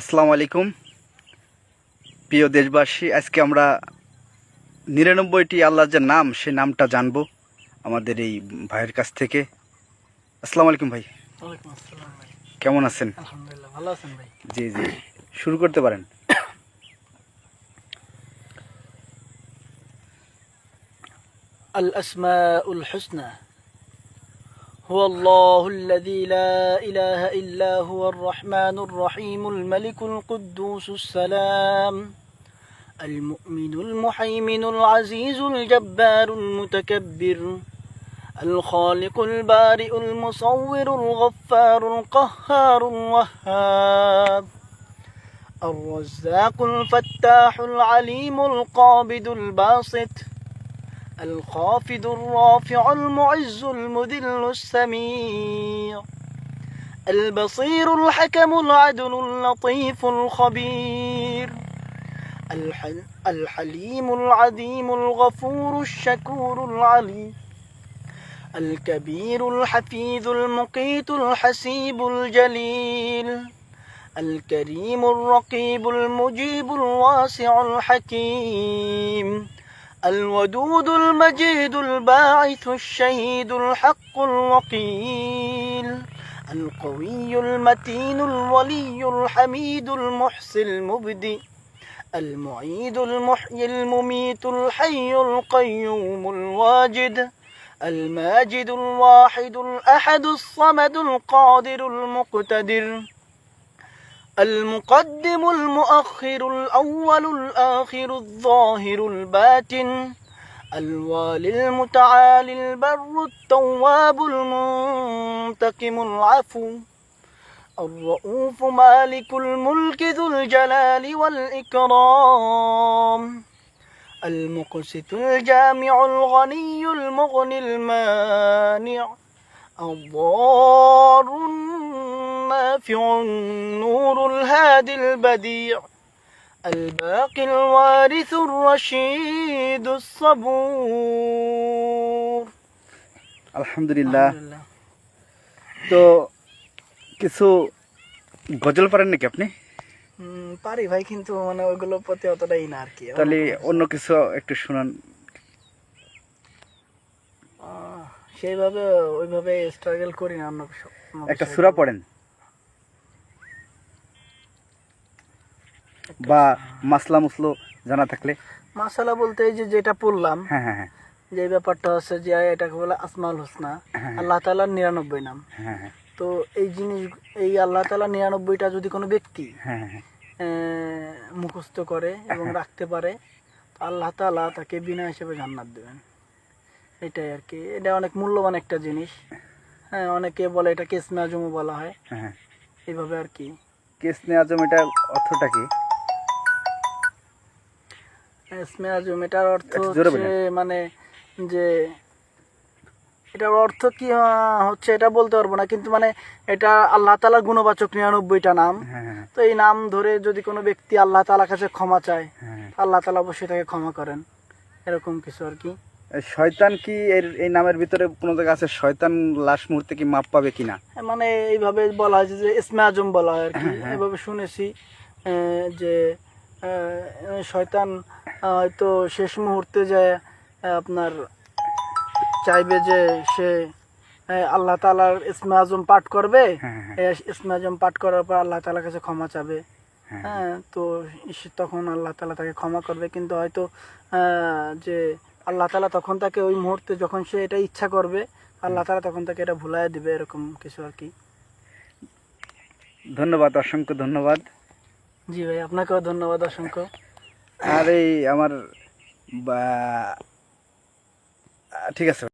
আসসালামু আলাইকুম প্রিয় দেশবাসী আজকে আমরা নিরানব্বইটি আল্লাহর যে নাম সে নামটা জানবো আমাদের এই ভাইয়ের কাছ থেকে আসসালামু আলাইকুম ভাই ওয়ালাইকুম আসসালাম ভাই কেমন আছেন আলহামদুলিল্লাহ ভালো আছেন ভাই জি জি শুরু করতে পারেন الأسماء الحسنى هو الله الذي لا إله إلا هو الرحمن الرحيم الملك القدوس السلام المؤمن المحيمن العزيز الجبار المتكبر الخالق البارئ المصور الغفار القهار الوهاب الرزاق الفتاح العليم القابض الباسط الخافض الرافع المعز المذل السميع البصير الحكم العدل اللطيف الخبير الحل الحليم العظيم الغفور الشكور العليم الكبير الحفيظ المقيت الحسيب الجليل الكريم الرقيب المجيب الواسع الحكيم الودود المجيد الباعث الشهيد الحق الوقيل القوي المتين الولي الحميد المحصي المبدئ المعيد المحيي المميت الحي القيوم الواجد الماجد الواحد الأحد الصمد القادر المقتدر. المقدم المؤخر الأول الآخر الظاهر الباطن الوالي المتعالي البر التواب المنتقم العفو الرؤوف مالك الملك ذو الجلال والإكرام المقسط الجامع الغني المغني المانع الضار النافع النور الهادي البديع الباقي الوارث الرشيد الصبور আলহামদুলিল্লাহ الحمد لله তো কিছু গজল পারেন নাকি আপনি হুম, পারি ভাই কিন্তু মানে ওইগুলোর প্রতি অতটাই না আর কি তাহলে অন্য কিছু একটু শুনান আহ, সেইভাবে ওইভাবে স্ট্রাগল করি না অন্য কিছু- অন্য একটা বিষয়ে। সুরা পড়েন বা মাসলা মুসলো জানা থাকলে? মাসালা বলতে এই যে যেটা পড়লাম হ্যাঁ হ্যাঁ হ্যাঁ। যে ব্যাপারটা হচ্ছে যে এটাকে বলে আসমাউল হোসনা হ্যাঁ। আল্লাহ তালার নিরানব্বই নাম। হ্যাঁ হ্যাঁ তো এই জিনিস এই আল্লাহ তালা নিরানব্বইটা যদি কোনো ব্যক্তি হ্যাঁ হ্যাঁ মুখস্থ করে এবং রাখতে পারে আল্লাহ তালা তাকে বিনা হিসেবে জান্নাত দেবেন। এটাই আর কি। এটা অনেক মূল্যবান একটা জিনিস। হ্যাঁ অনেকে বলে এটা কেসমে আজমও বলা হয়। হ্যাঁ হ্যাঁ। এইভাবে আর কি। কেসনে আজম এটা অর্থটা কি? এটার অর্থ হচ্ছে মানে যে এটার অর্থ কি হচ্ছে এটা বলতে পারব না কিন্তু মানে এটা আল্লাহ তালার গুণবাচক নিরানব্বইটা নাম। হ্যাঁ হ্যাঁ। তো এই নাম ধরে যদি কোনো ব্যক্তি আল্লাহ তালার কাছে ক্ষমা চায় হ্যাঁ আল্লাহ তালা অবশ্যই তাকে ক্ষমা করেন। এরকম কিছু আর কি। শয়তান কি এর এই নামের ভিতরে কোনো জায়গা আছে শয়তান লাশ মুহূর্তে কি মাপ পাবে কিনা? মানে এইভাবে বলা হয়েছে যে ইসমে আজম বলা হয় আর কি। হ্যাঁ, হ্যাঁ। এভাবে শুনেছি যে শয়তান হয়তো শেষ মুহূর্তে যে আপনার চাইবে যে সে আল্লাহ তালার ইসমে আজম পাঠ করবে হ্যাঁ হ্যাঁ ইসমে আজম পাঠ করার পর আল্লাহ তালার কাছে ক্ষমা চাবে। হ্যাঁ। হ্যাঁ তো তখন আল্লাহ তালা তাকে ক্ষমা করবে কিন্তু হয়তো আহ, যে আল্লাহ তালা তখন তাকে ওই মুহূর্তে যখন সে এটা ইচ্ছা করবে আল্লাহ তালা তখন তাকে এটা ভুলাই দিবে এরকম কিছু আর কি। ধন্যবাদ অসংখ্য ধন্যবাদ। জি ভাই আপনাকেও ধন্যবাদ অসংখ্য। আর এই আমার বা ঠিক আছে।